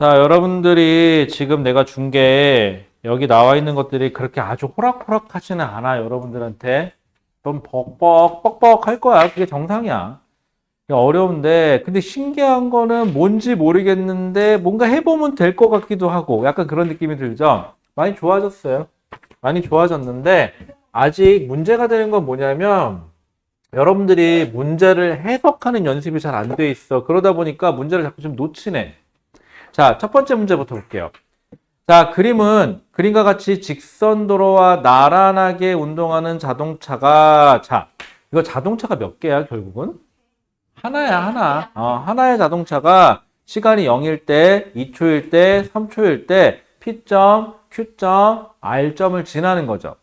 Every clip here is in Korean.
자, 여러분들이 지금 내가 준 게 여기 나와 있는 것들이 그렇게 아주 호락호락 하지는 않아, 여러분들한테. 좀 벅벅, 뻑뻑 할 거야. 그게 정상이야. 어려운데, 근데 신기한 거는 뭔지 모르겠는데, 뭔가 해보면 될 것 같기도 하고, 약간 그런 느낌이 들죠? 많이 좋아졌어요. 많이 좋아졌는데, 아직 문제가 되는 건 뭐냐면, 여러분들이 문제를 해석하는 연습이 잘 안 돼 있어. 그러다 보니까 문제를 자꾸 좀 놓치네. 자, 첫 번째 문제부터 볼게요. 자, 그림은 그림과 같이 직선 도로와 나란하게 운동하는 자동차가 자, 이거 자동차가 몇 개야, 결국은? 하나야, 하나. 어, 하나의 자동차가 시간이 0일 때, 2초일 때, 3초일 때 P점, Q점, R점을 지나는 거죠.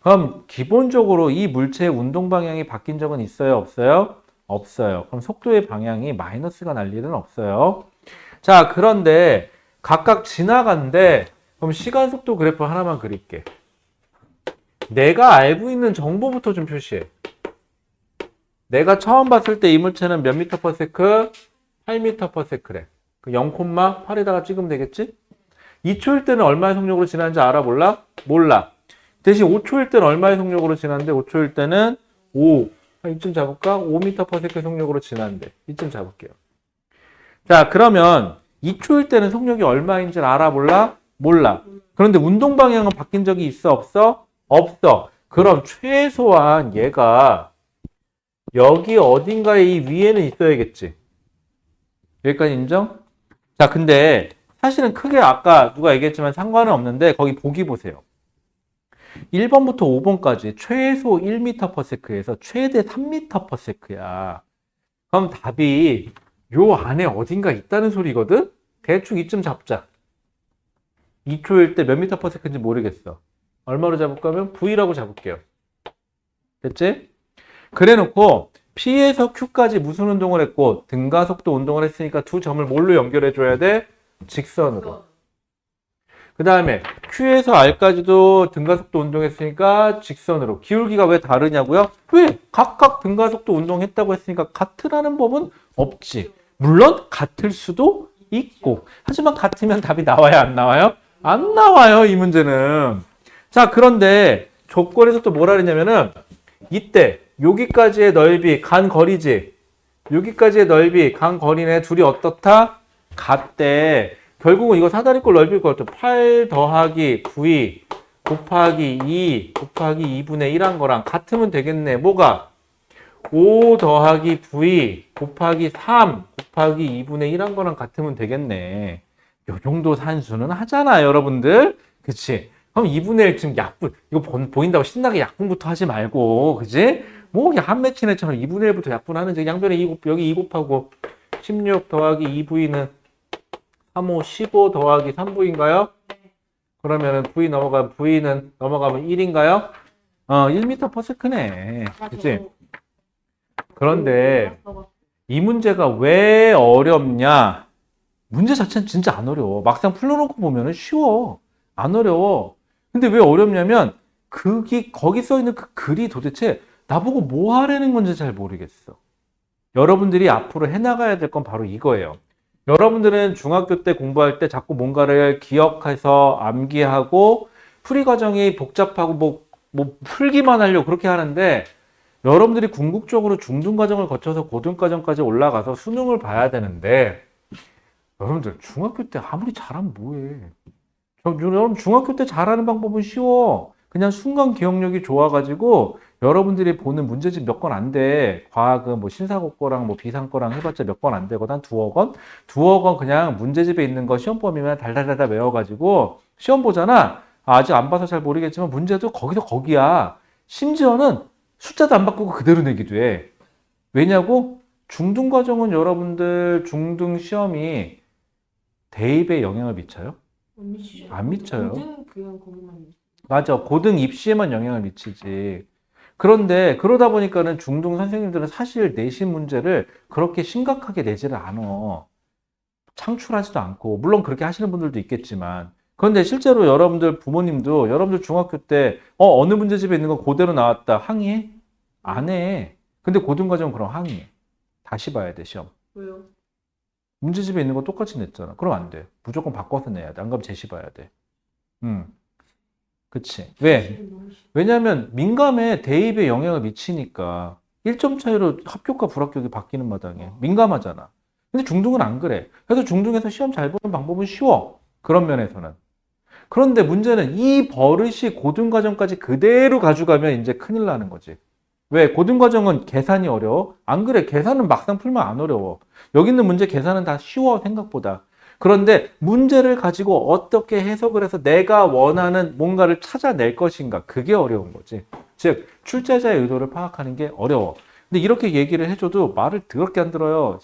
그럼 기본적으로 이 물체의 운동 방향이 바뀐 적은 있어요, 없어요? 없어요. 그럼 속도의 방향이 마이너스가 날 일은 없어요. 자, 그런데 각각 지나간데 그럼 시간 속도 그래프 하나만 그릴게. 내가 알고 있는 정보부터 좀 표시해. 내가 처음 봤을 때 이 물체는 몇 미터 퍼 세크? 8미터 퍼 세크래. 그 0,8에다가 찍으면 되겠지? 2초일 때는 얼마의 속력으로 지나는지 알아 몰라? 몰라. 대신 5초일 때는 얼마의 속력으로 지나는데 5초일 때는 5. 한 이쯤 잡을까? 5m per s 속력으로 지나는데 이쯤 잡을게요. 자, 그러면 2초일 때는 속력이 얼마인지 알아 몰라? 몰라. 그런데 운동 방향은 바뀐 적이 있어 없어? 없어. 그럼 최소한 얘가 여기 어딘가에 이 위에는 있어야겠지. 여기까지 인정? 자, 근데 사실은 크게 아까 누가 얘기했지만 상관은 없는데 거기 보기 보세요. 1번부터 5번까지 최소 1m per sec에서 최대 3m per sec야. 그럼 답이 요 안에 어딘가 있다는 소리거든? 대충 이쯤 잡자. 2초일 때 몇 미터 sec인지 모르겠어. 얼마로 잡을까 하면 V라고 잡을게요. 됐지? 그래 놓고 P에서 Q까지 무슨 운동을 했고 등가속도 운동을 했으니까 두 점을 뭘로 연결해 줘야 돼? 직선으로. 그 다음에 Q에서 R까지도 등가속도 운동했으니까 직선으로. 기울기가 왜 다르냐고요? 왜? 각각 등가속도 운동했다고 했으니까 같으라는 법은 없지. 물론 같을 수도 있고. 하지만 같으면 답이 나와야 안 나와요? 안 나와요, 이 문제는. 자, 그런데 조건에서 또 뭐라 그랬냐면은 이때 여기까지의 넓이 간 거리지. 여기까지의 넓이 간 거리네 둘이 어떻다? 같대. 결국은 이거 사다리꼴 넓이일 것 같아. 8 더하기 9이 곱하기 2 곱하기 2분의 1한 거랑 같으면 되겠네. 뭐가? 5 더하기 9이 곱하기 3 곱하기 2분의 1한 거랑 같으면 되겠네. 요 정도 산수는 하잖아, 여러분들. 그치? 그럼 2분의 1 지금 약분, 이거 보, 보인다고 신나게 약분부터 하지 말고, 그지? 뭐, 한 매치네처럼 2분의 1부터 약분하는지, 양변에 2 곱, 여기 2 곱하고 16 더하기 2V는 3호 15 더하기 3V인가요? 그러면은 V 넘어가면 V는 넘어가면 1인가요? 어, 1m per sec네. 그치? 그런데 이 문제가 왜 어렵냐? 문제 자체는 진짜 안 어려워. 막상 풀어놓고 보면은 쉬워. 안 어려워. 근데 왜 어렵냐면, 그기, 거기 써 있는 그 글이 도대체 나보고 뭐 하라는 건지 잘 모르겠어. 여러분들이 앞으로 해나가야 될 건 바로 이거예요. 여러분들은 중학교 때 공부할 때 자꾸 뭔가를 기억해서 암기하고 풀이 과정이 복잡하고 뭐, 뭐 풀기만 하려고 그렇게 하는데 여러분들이 궁극적으로 중등 과정을 거쳐서 고등 과정까지 올라가서 수능을 봐야 되는데 여러분들 중학교 때 아무리 잘하면 뭐해? 저, 여러분 중학교 때 잘하는 방법은 쉬워. 그냥 순간 기억력이 좋아가지고 여러분들이 보는 문제집 몇 건 안 돼. 과학은 뭐 신사고 거랑 뭐 비상 거랑 해봤자 몇 건 안 되거든. 한 두어 건? 두어 건 그냥 문제집에 있는 거 시험 범위만 달달달달 외워가지고 시험 보잖아. 아, 아직 안 봐서 잘 모르겠지만 문제도 거기서 거기야. 심지어는 숫자도 안 바꾸고 그대로 내기도 해. 왜냐고? 중등 과정은 여러분들 중등 시험이 대입에 영향을 미쳐요? 안 미치죠. 안 미쳐요. 모든 그냥 거기만. 맞아. 고등 입시에만 영향을 미치지. 그런데 그러다 보니까는 중등 선생님들은 사실 내신 문제를 그렇게 심각하게 내지를 않아. 창출하지도 않고, 물론 그렇게 하시는 분들도 있겠지만. 그런데 실제로 여러분들 부모님도 여러분들 중학교 때, 어, 어느 문제집에 있는 거 그대로 나왔다. 항의해? 안 해. 근데 고등과정은 그럼 항의해. 다시 봐야 돼, 시험. 왜요? 문제집에 있는 거 똑같이 냈잖아. 그럼 안 돼. 무조건 바꿔서 내야 돼. 안 그러면 제시 봐야 돼. 음. 그치. 왜? 왜냐하면 민감에 대입에 영향을 미치니까 1점 차이로 합격과 불합격이 바뀌는 마당에 민감하잖아. 근데 중등은 안 그래. 그래서 중등에서 시험 잘 보는 방법은 쉬워. 그런 면에서는. 그런데 문제는 이 버릇이 고등과정까지 그대로 가져가면 이제 큰일 나는 거지. 왜? 고등과정은 계산이 어려워? 안 그래. 계산은 막상 풀면 안 어려워. 여기 있는 문제 계산은 다 쉬워, 생각보다. 그런데 문제를 가지고 어떻게 해석을 해서 내가 원하는 뭔가를 찾아낼 것인가. 그게 어려운 거지. 즉, 출제자의 의도를 파악하는 게 어려워. 근데 이렇게 얘기를 해줘도 말을 더럽게 안 들어요.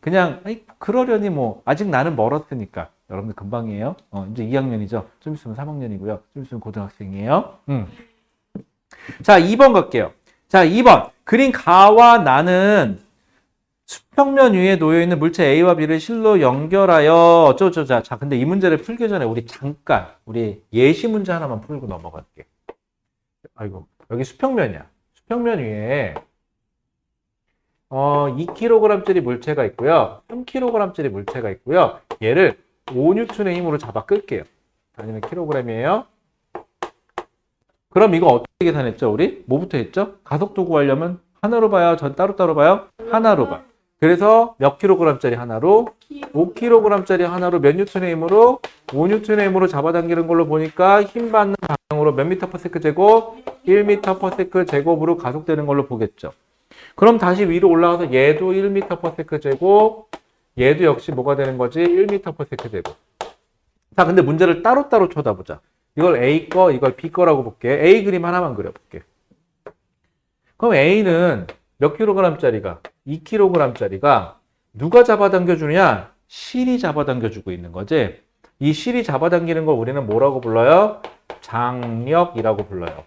그냥, 아이, 그러려니 뭐, 아직 나는 멀었으니까. 여러분들 금방이에요. 어, 이제 2학년이죠. 좀 있으면 3학년이고요. 좀 있으면 고등학생이에요. 음. 자, 2번 갈게요. 자, 2번. 그린 가와 나는 수평면 위에 놓여 있는 물체 A와 B를 실로 연결하여 어쩌고저쩌고. 자, 자, 근데 이 문제를 풀기 전에 우리 잠깐 우리 예시 문제 하나만 풀고 넘어갈게. 아이고, 여기 수평면이야. 수평면 위에 어, 2kg짜리 물체가 있고요. 3kg짜리 물체가 있고요. 얘를 5N의 힘으로 잡아 끌게요. 아니면 킬로그램이에요. 그럼 이거 어떻게 계산했죠, 우리? 뭐부터 했죠? 가속도 구하려면 하나로 봐요? 전 따로따로 봐요? 하나로 봐. 그래서 몇 킬로그램짜리 하나로? 5kg짜리 하나로 몇 뉴턴의 힘으로? 5뉴턴의 힘으로 잡아당기는 걸로 보니까 힘 받는 방향으로 몇 미터 퍼 세크 제곱? 1미터 퍼 세크 제곱으로 가속되는 걸로 보겠죠. 그럼 다시 위로 올라가서 얘도 1미터 퍼 세크 제곱, 얘도 역시 뭐가 되는 거지? 1미터 퍼 세크 제곱. 자, 근데 문제를 따로따로 쳐다보자. 이걸 A 거, 이걸 B 거라고 볼게. A 그림 하나만 그려볼게. 그럼 A는 몇 킬로그램짜리가? 2킬로그램짜리가 누가 잡아당겨주냐? 실이 잡아당겨주고 있는 거지. 이 실이 잡아당기는 걸 우리는 뭐라고 불러요? 장력이라고 불러요.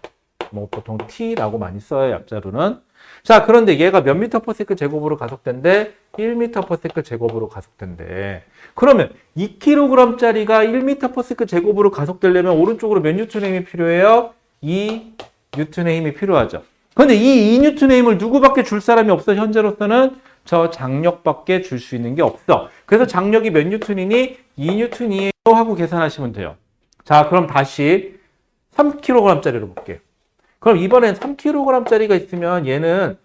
뭐 보통 T라고 많이 써요, 약자로는. 자, 그런데 얘가 몇 미터 퍼 세크 제곱으로 가속된대? 1미터 퍼 세크 제곱으로 가속된대. 그러면 2kg짜리가 1m per s 제곱으로 가속되려면 오른쪽으로 몇 뉴턴의 힘이 필요해요? 2 뉴턴의 힘이 필요하죠. 그런데 이 2뉴턴의 힘을 누구밖에 줄 사람이 없어 현재로서는 저 장력밖에 줄 수 있는 게 없어. 그래서 장력이 몇 뉴턴이니? 2뉴턴이에요 하고 계산하시면 돼요. 자, 그럼 다시 3kg짜리로 볼게요. 그럼 이번엔 3kg짜리가 있으면 얘는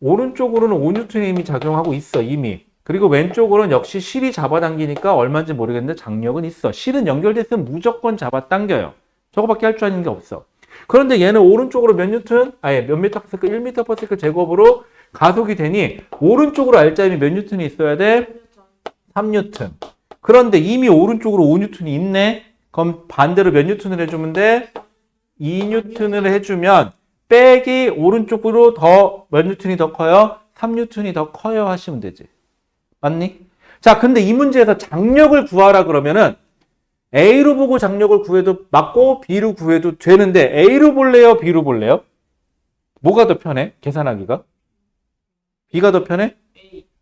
오른쪽으로는 5뉴턴의 힘이 작용하고 있어 이미. 그리고 왼쪽으로는 역시 실이 잡아당기니까 얼마인지 모르겠는데 장력은 있어. 실은 연결됐으면 무조건 잡아당겨요. 저거밖에 할 줄 아는 게 없어. 그런데 얘는 오른쪽으로 몇 뉴턴? 아예 몇 미터 퍼세크? 1미터 퍼세크 제곱으로 가속이 되니 오른쪽으로 알짜임이 몇 뉴턴이 있어야 돼? 3뉴턴. 그런데 이미 오른쪽으로 5뉴턴이 있네? 그럼 반대로 몇 뉴턴을 해주면 돼? 2뉴턴을 해주면 빼기 오른쪽으로 더 몇 뉴턴이 더 커요? 3뉴턴이 더 커요 하시면 되지. 맞니? 자, 근데 이 문제에서 장력을 구하라 그러면은 A로 보고 장력을 구해도 맞고 B로 구해도 되는데 A로 볼래요? B로 볼래요? 뭐가 더 편해? 계산하기가? B가 더 편해?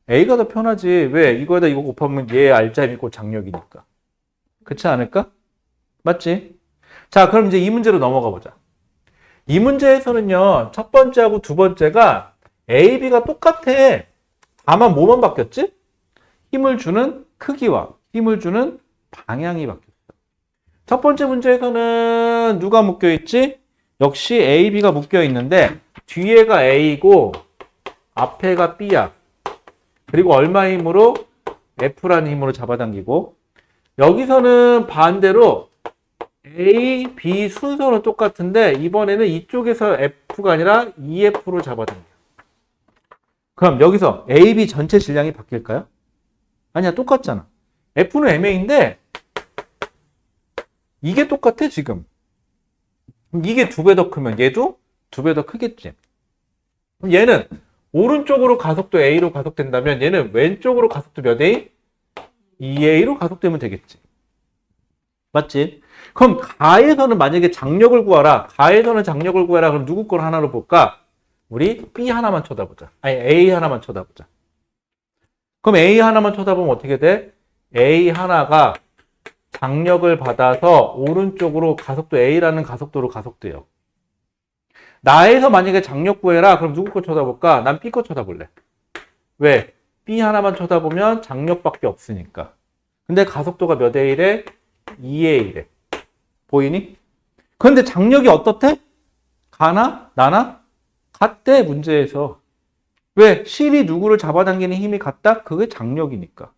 A가 더 편하지. 왜? 이거에다 이거 곱하면 얘 알짜임 있고 장력이니까. 그렇지 않을까? 맞지? 자, 그럼 이제 이 문제로 넘어가 보자. 이 문제에서는요, 첫 번째하고 두 번째가 A, B가 똑같아. 다만 뭐만 바뀌었지? 힘을 주는 크기와 힘을 주는 방향이 바뀌었어. 첫 번째 문제에서는 누가 묶여 있지? 역시 A, B가 묶여 있는데 뒤에가 A고 앞에가 B야. 그리고 얼마 힘으로? F라는 힘으로 잡아당기고 여기서는 반대로 A, B 순서는 똑같은데 이번에는 이쪽에서 F가 아니라 EF로 잡아당겨. 그럼 여기서 A, B 전체 질량이 바뀔까요? 아니야, 똑같잖아. F는 MA인데, 이게 똑같아, 지금. 이게 두 배 더 크면 얘도 두 배 더 크겠지. 그럼 얘는 오른쪽으로 가속도 A로 가속된다면 얘는 왼쪽으로 가속도 몇 A? 2A로 가속되면 되겠지. 맞지? 그럼 가에서는 만약에 장력을 구하라. 가에서는 장력을 구해라. 그럼 누구 걸 하나로 볼까? 우리 B 하나만 쳐다보자. 아니, A 하나만 쳐다보자. 그럼 A 하나만 쳐다보면 어떻게 돼? A 하나가 장력을 받아서 오른쪽으로 가속도 A라는 가속도로 가속돼요. 나에서 만약에 장력 구해라. 그럼 누구 거 쳐다볼까? 난 B 거 쳐다볼래. 왜? B 하나만 쳐다보면 장력밖에 없으니까. 근데 가속도가 몇에 1에? 2에 1에. 보이니? 그런데 장력이 어떻대? 가나? 나나? 같대, 문제에서. 왜? 실이 누구를 잡아당기는 힘이 같다? 그게 장력이니까.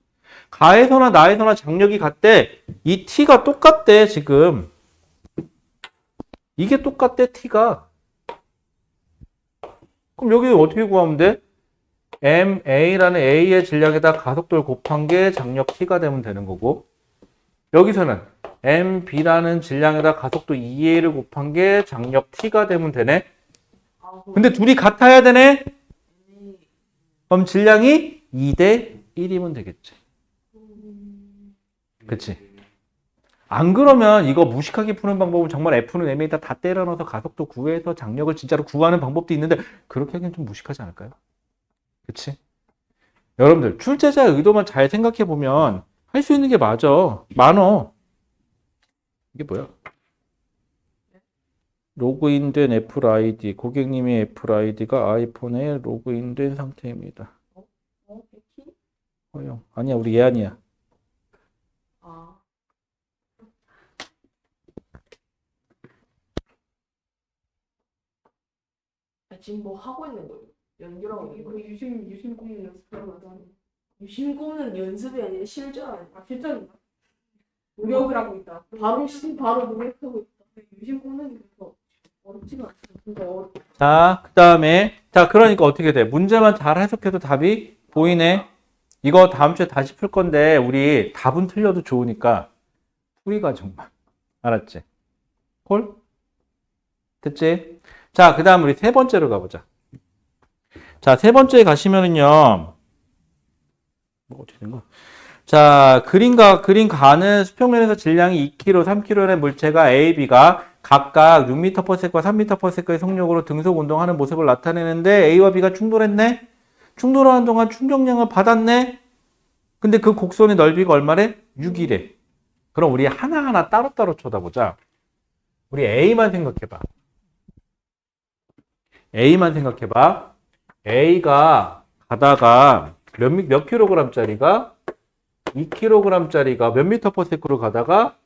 가에서나 나에서나 장력이 같대. 이 T가 똑같대, 지금. 이게 똑같대, T가. 그럼 여기 어떻게 구하면 돼? MA라는 A의 질량에다 가속도를 곱한 게 장력 T가 되면 되는 거고. 여기서는 MB라는 질량에다 가속도 2A를 곱한 게 장력 T가 되면 되네. 아, 근데 둘이 같아야 되네? 그럼 질량이 2대 1이면 되겠지. 그치? 안 그러면 이거 무식하게 푸는 방법은 정말 F는 M에다 다 때려 넣어서 가속도 구해서 장력을 진짜로 구하는 방법도 있는데 그렇게 하기엔 좀 무식하지 않을까요? 그치? 여러분들 출제자의 의도만 잘 생각해 보면 할 수 있는 게 맞아. 많어. 이게 뭐야? 로그인된 애플 아이디, 고객님의 애플 아이디가 아이폰에 로그인된 상태입니다. 어? 백희? 허용. 아니야, 우리 예안이야. 아. 아, 지금 뭐 하고 있는 거예요? 연결하고 있는 그 거예요? 유심 유심 공부 연습하러 가자. 유심고는 연습이 아니라 실전 아니야? 아 실전인가? 노력을 하고 있다. 바로 시 바로 노력하고 있다. 유심 공부는 그렇게 어렵지가 않아. 그러니까 어렵. 자, 그 다음에, 자, 그러니까 어떻게 돼? 문제만 잘 해석해도 답이 보이네. 이거 다음 주에 다시 풀 건데, 우리 답은 틀려도 좋으니까, 풀이 과정만. 알았지? 콜? 됐지? 자, 그 다음 우리 세 번째로 가보자. 자, 세 번째에 가시면은요, 뭐 어떻게 된 거야? 자, 그림과 그림 가는 수평면에서 질량이 2kg, 3kg의 물체가 A, B가 각각 6m/s과 3m/s의 속력으로 등속 운동하는 모습을 나타내는데 A와 B가 충돌했네. 충돌하는 동안 충격량을 받았네. 근데 그 곡선의 넓이가 얼마래? 6이래. 그럼 우리 하나하나 따로따로 쳐다보자. 우리 A만 생각해봐. A만 생각해봐. A가 가다가 몇, 미- 몇 킬로그램짜리가 2kg짜리가 몇 미터 퍼 세크로 가다가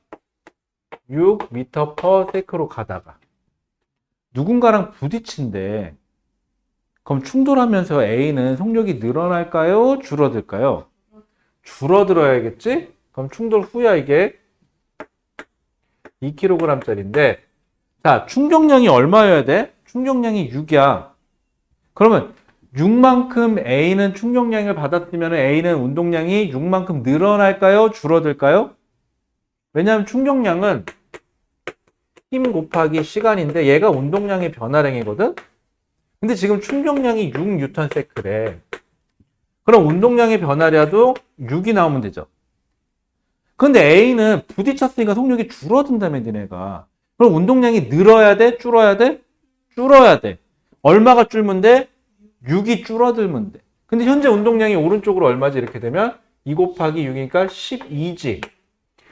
6m per sec로 가다가 누군가랑 부딪힌대. 그럼 충돌하면서 A는 속력이 늘어날까요? 줄어들까요? 줄어들어야겠지? 그럼 충돌 후야 이게 2kg짜리인데 자, 충격량이 얼마여야 돼? 충격량이 6이야. 그러면 6만큼 A는 충격량을 받았으면 A는 운동량이 6만큼 늘어날까요? 줄어들까요? 왜냐하면 충격량은 힘 곱하기 시간인데 얘가 운동량의 변화량이거든? 근데 지금 충격량이 6뉴턴 세크래. 그럼 운동량의 변화량도 6이 나오면 되죠. 근데 A는 부딪혔으니까 속력이 줄어든다며 니네가. 그럼 운동량이 늘어야 돼? 줄어야 돼? 줄어야 돼. 얼마가 줄면 돼? 6이 줄어들면 돼. 근데 현재 운동량이 오른쪽으로 얼마지 이렇게 되면 2 곱하기 6이니까 12지.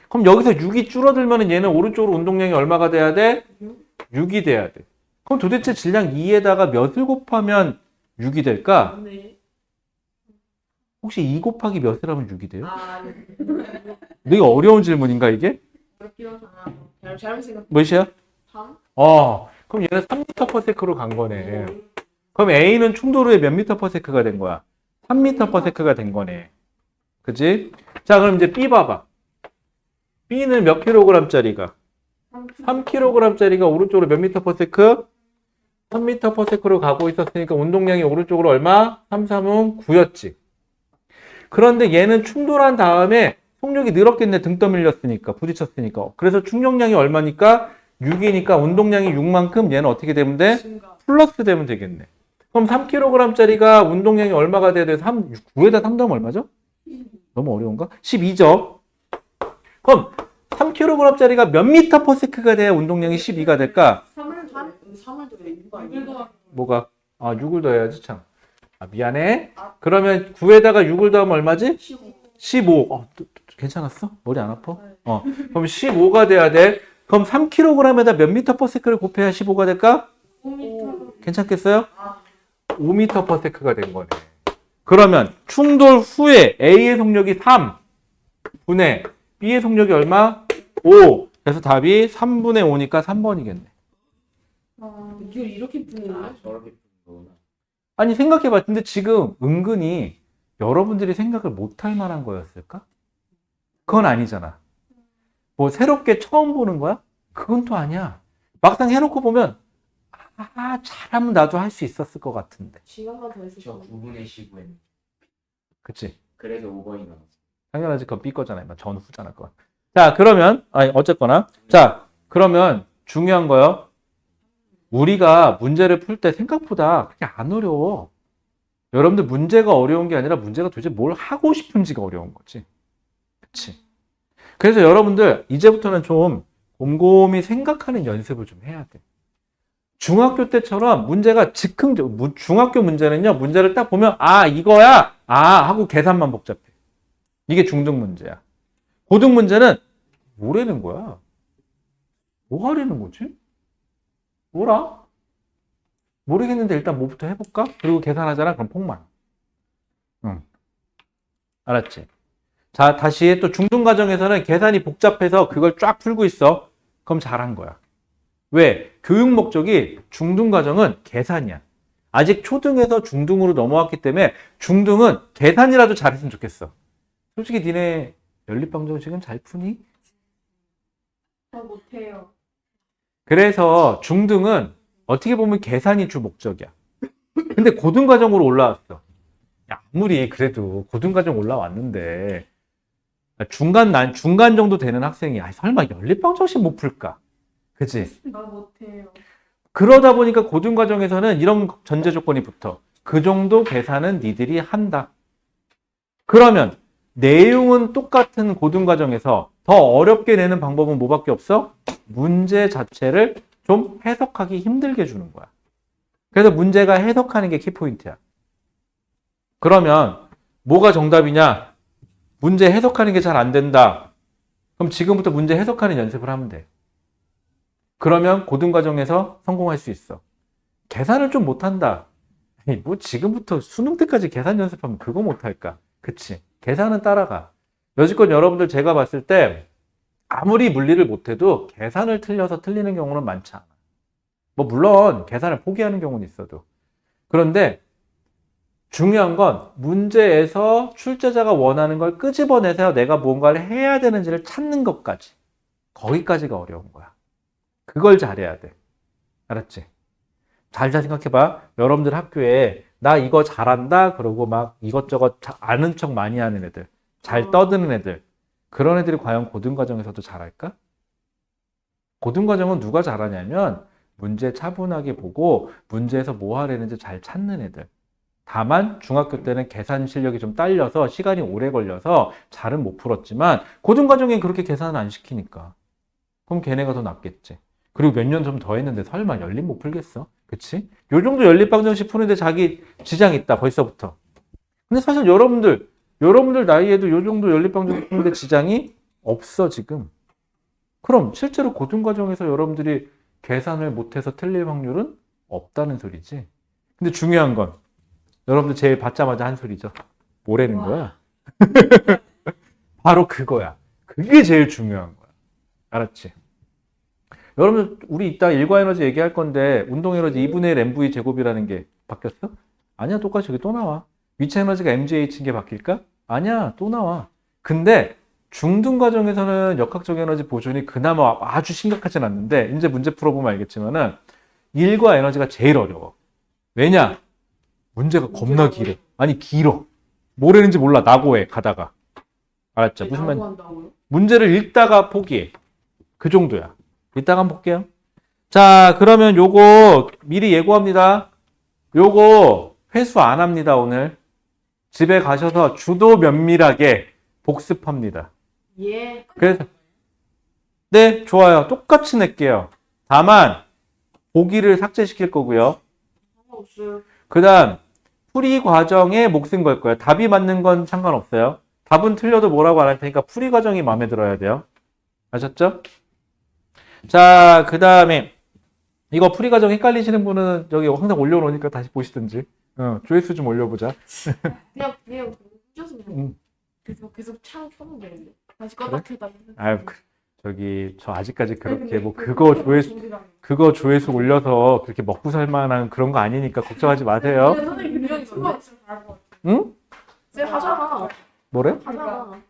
그럼 여기서 6이 줄어들면 얘는 오른쪽으로 운동량이 얼마가 돼야 돼? 6이 돼야 돼. 그럼 도대체 질량 2에다가 몇을 곱하면 6이 될까? 네. 혹시 2 곱하기 몇을 하면 6이 돼요? 아, 네. 되게 어려운 질문인가 이게? 몇이야? 3? 어, 그럼 얘는 3m per sec로 간 거네. 그럼 A는 충돌 후에 몇 미터 per sec가 된 거야? 3m per sec가 된 거네. 그지? 자, 그럼 이제 B 봐봐. B는 몇 킬로그램 짜리가? 3kg짜리가 오른쪽으로 몇 미터? 3m per sec로 가고 있었으니까 운동량이 오른쪽으로 얼마? 3, 3은 9였지. 그런데 얘는 충돌한 다음에 속력이 늘었겠네. 등 떠밀렸으니까. 부딪혔으니까. 그래서 충격량이 얼마니까? 6이니까 운동량이 6만큼 얘는 어떻게 되면 돼? 플러스 되면 되겠네. 그럼 3kg짜리가 운동량이 얼마가 돼야 돼? 3, 9에다 3 더하면 얼마죠? 너무 어려운가? 12죠? 그럼 3kg짜리가 몇 미터 퍼 세크가 돼야 운동량이 12가 될까? 3을 더 3을 더 6가 아니야? 이거 뭐가? 아, 6을 더해야지, 참. 아, 미안해. 그러면 9에다가 6을 더하면 얼마지? 15. 15. 어, 또- 또 괜찮았어? 머리 안 아파? 어. 그럼 15가 돼야 돼. 그럼 3kg에다 몇 미터 퍼 세크를 곱해야 15가 될까? 5m. 괜찮겠어요? 아. 5m per sec가 된 거네. 그러면 충돌 후에 A의 속력이 3 분의 B의 속력이 얼마? 5. 그래서 답이 3분의 5니까 3번이겠네. 아, 이걸 이렇게 푸는 거야? 아 저렇게 푸는 거구나. 아니 생각해봐. 근데 지금 은근히 여러분들이 생각을 못할 만한 거였을까? 그건 아니잖아. 뭐 새롭게 처음 보는 거야? 그건 또 아니야. 막상 해놓고 보면 아 잘하면 나도 할 수 있었을 것 같은데. 시간만 더 저 있으면 9분의 15엔. 그치? 그래서 5번이 나왔어. 당연하지. 그건 B 거잖아요. 막 전후잖아. 그건. 자 그러면 아니 어쨌거나 자 그러면 중요한 거요. 우리가 문제를 풀 때 생각보다 그렇게 안 어려워. 여러분들 문제가 어려운 게 아니라 문제가 도대체 뭘 하고 싶은지가 어려운 거지. 그치? 그래서 여러분들 이제부터는 좀 곰곰이 생각하는 연습을 좀 해야 돼. 중학교 때처럼 문제가 즉흥, 무- 중학교 문제는요, 문제를 딱 보면, 아, 이거야! 아, 하고 계산만 복잡해. 이게 중등 문제야. 고등 문제는 뭐라는 거야? 뭐 하려는 거지? 뭐라? 모르겠는데 일단 뭐부터 해볼까? 그리고 계산하잖아? 그럼 폭망. 응. 알았지? 자, 다시 또 중등 과정에서는 계산이 복잡해서 그걸 쫙 풀고 있어. 그럼 잘한 거야. 왜? 교육 목적이 중등 과정은 계산이야. 아직 초등에서 중등으로 넘어왔기 때문에 중등은 계산이라도 잘했으면 좋겠어. 솔직히 니네 연립방정 지금 잘 푸니? 저 못해요. 그래서 중등은 어떻게 보면 계산이 주 목적이야. 근데 고등과정으로 올라왔어. 야, 아무리 그래도 고등과정 올라왔는데 중간 난 중간 정도 되는 학생이 아, 설마 연립방정식 못 풀까? 그치? 나 못해요. 그러다 보니까 고등 과정에서는 이런 전제 조건이 붙어. 그 정도 계산은 니들이 한다. 그러면 내용은 똑같은 고등 과정에서 더 어렵게 내는 방법은 뭐밖에 없어? 문제 자체를 좀 해석하기 힘들게 주는 거야. 그래서 문제가 해석하는 게 키포인트야. 그러면 뭐가 정답이냐? 문제 해석하는 게 잘 안 된다. 그럼 지금부터 문제 해석하는 연습을 하면 돼. 그러면 고등과정에서 성공할 수 있어. 계산을 좀 못한다. 뭐 지금부터 수능 때까지 계산 연습하면 그거 못할까? 그치. 계산은 따라가. 여지껏 여러분들 제가 봤을 때 아무리 물리를 못해도 계산을 틀려서 틀리는 경우는 많지 않아. 뭐 물론 계산을 포기하는 경우는 있어도. 그런데 중요한 건 문제에서 출제자가 원하는 걸 끄집어내서 내가 뭔가를 해야 되는지를 찾는 것까지. 거기까지가 어려운 거야. 그걸 잘해야 돼. 알았지? 잘잘 생각해봐. 여러분들 학교에 나 이거 잘한다 그러고 막 이것저것 자- 아는 척 많이 하는 애들, 잘 떠드는 애들, 그런 애들이 과연 고등과정에서도 잘할까? 고등과정은 누가 잘하냐면 문제 차분하게 보고 문제에서 뭐 하려는지 잘 찾는 애들. 다만 중학교 때는 계산 실력이 좀 딸려서 시간이 오래 걸려서 잘은 못 풀었지만 고등과정엔 그렇게 계산을 안 시키니까. 그럼 걔네가 더 낫겠지. 그리고 몇 년 좀 더 했는데 설마 연립 못 풀겠어? 그치? 요 정도 연립방정식 푸는데 자기 지장 있다, 벌써부터. 근데 사실 여러분들, 여러분들 나이에도 요 정도 연립방정식 푸는데 지장이 없어, 지금. 그럼 실제로 고등과정에서 여러분들이 계산을 못해서 틀릴 확률은 없다는 소리지. 근데 중요한 건, 여러분들 제일 받자마자 한 소리죠. 뭐라는 거야? 바로 그거야. 그게 제일 중요한 거야. 알았지? 여러분, 우리 이따 일과 에너지 얘기할 건데, 운동 에너지 2분의 1 MV 제곱이라는 게 바뀌었어? 아니야, 똑같이 여기 또 나와. 위치 에너지가 MGH인 게 바뀔까? 아니야, 또 나와. 근데, 중등 과정에서는 역학적 에너지 보존이 그나마 아주 심각하진 않는데, 이제 문제 풀어보면 알겠지만은, 일과 에너지가 제일 어려워. 왜냐? 문제가 겁나 길어. 아니, 길어. 뭐라는지 몰라, 나고해, 가다가. 알았죠? 무슨 말? 문제를 읽다가 포기해. 그 정도야. 이따가 한번 볼게요. 자, 그러면 요거 미리 예고합니다. 요거 회수 안 합니다, 오늘. 집에 가셔서 주도 면밀하게 복습합니다. 예. 그래서, 네, 좋아요. 똑같이 낼게요. 다만, 보기를 삭제시킬 거고요. 상관없어요. 그 다음, 풀이 과정에 몫은 걸 거예요. 답이 맞는 건 상관없어요. 답은 틀려도 뭐라고 안 할 테니까 풀이 과정이 마음에 들어야 돼요. 아셨죠? 자, 그 다음에, 이거 풀이 과정 헷갈리시는 분은 여기 항상 올려놓으니까 다시 보시든지. 어, 조회수 좀 올려보자. 그냥 그냥 그냥 음. 계속 계속 창 켜면 되는데 다시? 껐다 켰다. 아유, 그, 저기 저 아직까지 그렇게 뭐그 그거 조회수 그거 조회수 올려서 그렇게 먹고 살 만한 그런 거 아니니까 걱정하지 마세요. 선생님. 응? 쌤 하잖아. 뭐래? 하잖아.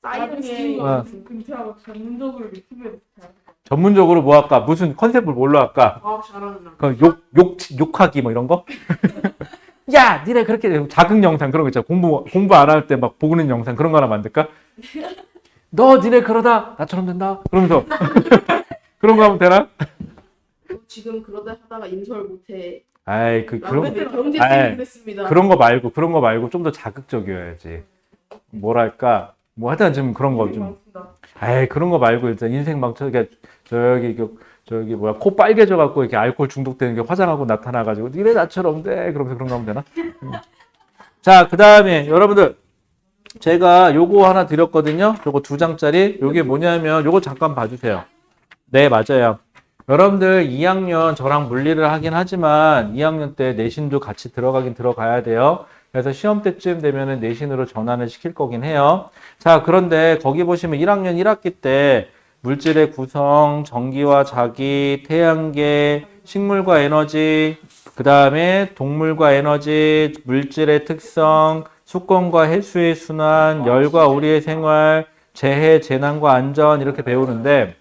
나중에 사이드 스킨 어. 금태하고 전문적으로 것 같아. 전문적으로 뭐 할까? 무슨 컨셉을 뭘로 할까? 잘하는. 그 욕, 욕, 욕하기 뭐 이런 거? 야, 니네 그렇게 자극 영상 그런 거 있잖아. 공부, 공부 안 할 때 막 보는 영상 그런 거 하나 만들까? 너 니네 그러다 나처럼 된다? 그러면서. 그런 거 하면 되나? 너 지금 그러다 하다가 인설 못해. 아이, 그, 그런, 경제 아이, 됐습니다. 그런 거 말고, 그런 거 말고 좀 더 자극적이어야지. 뭐랄까. 뭐 하여튼 좀 그런 거 좀. 에이 그런 거 말고 일단 인생 망쳐 게 저기 그 저기 뭐야 코 빨개져 갖고 이렇게 알코올 중독되는 게 화장하고 나타나 가지고 니네 나처럼 돼 그러면서 그런 거 하면 되나? 음. 자 그다음에 여러분들 제가 요거 하나 드렸거든요. 요거 두 장짜리 요게 뭐냐면 요거 잠깐 봐주세요. 네 맞아요. 여러분들 2학년 저랑 물리를 하긴 하지만 2학년 때 내신도 같이 들어가긴 들어가야 돼요. 그래서 시험 때쯤 되면은 내신으로 전환을 시킬 거긴 해요. 자, 그런데 거기 보시면 1학년 1학기 때 물질의 구성, 전기와 자기, 태양계, 식물과 에너지, 그 다음에 동물과 에너지, 물질의 특성, 수권과 해수의 순환, 열과 우리의 생활, 재해, 재난과 안전 이렇게 배우는데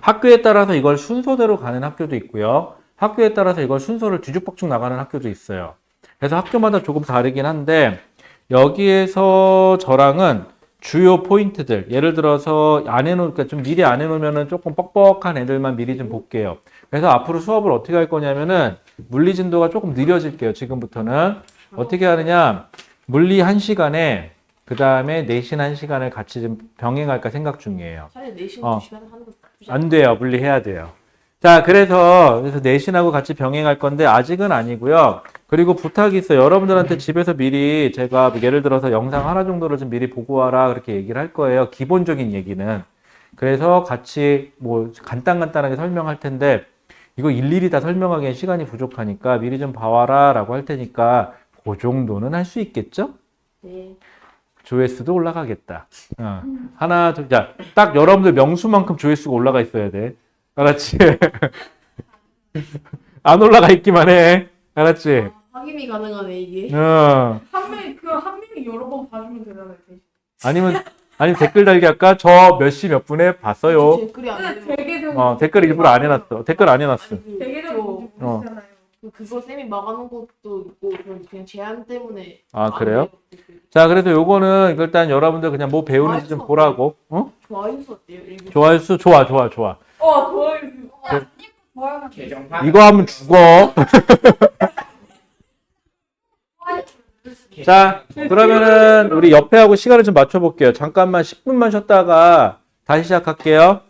학교에 따라서 이걸 순서대로 가는 학교도 있고요. 학교에 따라서 이걸 순서를 뒤죽박죽 나가는 학교도 있어요. 그래서 학교마다 조금 다르긴 한데 여기에서 저랑은 주요 포인트들 예를 들어서 안 해놓으니까 그러니까 좀 미리 안 해놓으면은 조금 뻑뻑한 애들만 미리 좀 볼게요. 그래서 앞으로 수업을 어떻게 할 거냐면은 물리 진도가 조금 느려질게요. 지금부터는 어떻게 하느냐 물리 한 시간에 그 다음에 내신 한 시간을 같이 좀 병행할까 생각 중이에요. 차라리 내신 어. 시간 하는 안 돼요. 물리 해야 돼요. 자, 그래서, 그래서 내신하고 같이 병행할 건데, 아직은 아니고요. 그리고 부탁이 있어요. 여러분들한테 집에서 미리 제가 예를 들어서 영상 하나 정도를 좀 미리 보고 와라. 그렇게 얘기를 할 거예요. 기본적인 얘기는. 그래서 같이 뭐 간단간단하게 설명할 텐데, 이거 일일이 다 설명하기엔 시간이 부족하니까 미리 좀 봐와라. 라고 할 테니까, 그 정도는 할 수 있겠죠? 네. 조회수도 올라가겠다. 어. 하나, 둘, 자, 딱 여러분들 명수만큼 조회수가 올라가 있어야 돼. 알았지? 안 올라가 있기만 해. 알았지? 확인이 가능하네 이게. 어. 한 명이 그 한 명이 여러 번 봐주면 되잖아요. 대신. 아니면, 아니면 댓글 달기 할까? 저 몇 시 몇 분에 봤어요. 댓글이 안 근데 되는 되게 좀 어, 댓글 일부러 안 해놨어. 댓글 안 해놨어. 아니, 그, 되게 저, 좀 어. 보시잖아요. 그- 그거 쌤이 막아놓은 것도 있고 그냥, 그냥 제한 때문에 아, 안 그래요? 그 자, 그래서 요거는 일단 여러분들 그냥 뭐 배우는지 좀 보라고. 어? 좋아요 수 어때요? 좋아요 수, 좋아, 좋아, 좋아. 어 좋아요. 좋아요. 개정판 이거 하면 죽어. 자, 그러면은 우리 옆에 하고 시간을 좀 맞춰 볼게요. 잠깐만 10분만 쉬었다가 다시 시작할게요.